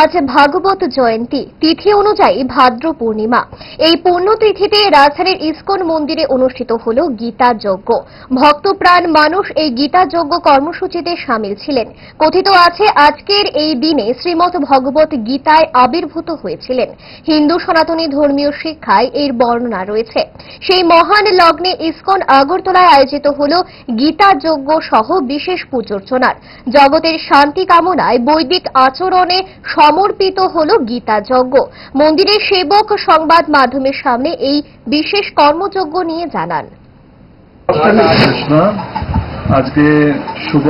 আজ ভাগবত জয়ন্তী। তিথি অনুযায়ী ভাদ্র পূর্ণিমা। এই পুণ্যতিথিতে রাজধানীর ইসকন মন্দিরে অনুষ্ঠিত হল গীতা যজ্ঞ। ভক্তপ্রাণ মানুষ এই গীতা যজ্ঞ কর্মসূচিতে সামিল ছিলেন। কথিত আছে, আজকের এই দিনে শ্রীমৎ ভগবত গীতায় আবির্ভূত হয়েছিলেন। হিন্দু সনাতনী ধর্মীয় শিক্ষায় এর বর্ণনা রয়েছে। সেই মহান লগ্নে ইসকন আগরতলায় আয়োজিত হল গীতা যজ্ঞ সহ বিশেষ পূজোর্চনার। জগতের শান্তি কামনায় বৈদিক আচরণে সমর্পিত হল গীতা যজ্ঞ। মন্দিরের সেবক সংবাদ মাধ্যমের সামনে এই বিশেষ কর্মযজ্ঞ নিয়ে জানান। আজকে শুভ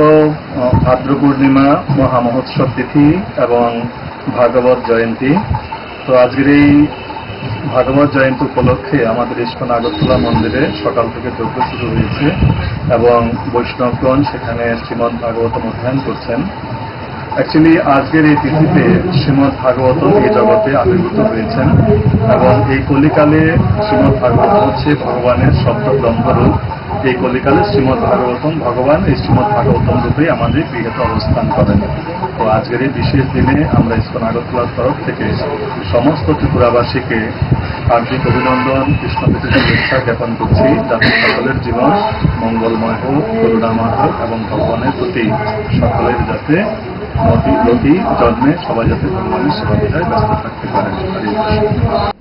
ভাদ্র পূর্ণিমা, মহামহোৎসব তিথি এবং ভাগবত জয়ন্তী। তো আজকের এই ভাগবত জয়ন্তী উপলক্ষে আমাদের ইস্কন আগরতলা মন্দিরে সকাল থেকে যজ্ঞ শুরু হয়েছে এবং বৈষ্ণবগণ সেখানে শ্রীমৎ ভাগবতম অধ্যয়ন করছেন। অ্যাকচুয়ালি আজকের এই তিথিতে শ্রীমৎ ভাগবত এই জগতে আবির্ভূত হয়েছেন এবং এই কলিকালে শ্রীমৎ ভাগবত হচ্ছে ভগবানের শব্দ ব্রহ্মরূপ এই কলিকালে শ্রীমৎ ভাগবতম, ভগবান এই শ্রীমৎ ভাগবতম রূপে আমাদের গৃহতে অবস্থান করেন। তো আজকের এই বিশেষ দিনে আমরা ইস্কন আগরতলার তরফ থেকে সমস্ত ত্রিপুরাবাসীকে হার্দিক অভিনন্দন কৃষ্ণপতি শুভেচ্ছা জ্ঞাপন করছি। যাতে সকলের জীবন মঙ্গলময় হোক, করুণাময় হোক এবং ভগবানের প্রতি সকলের যাতে নদী জন্মে সবাই যাতে ভগবানের সেবা পূজায় ব্যস্ত থাকতে পারেন।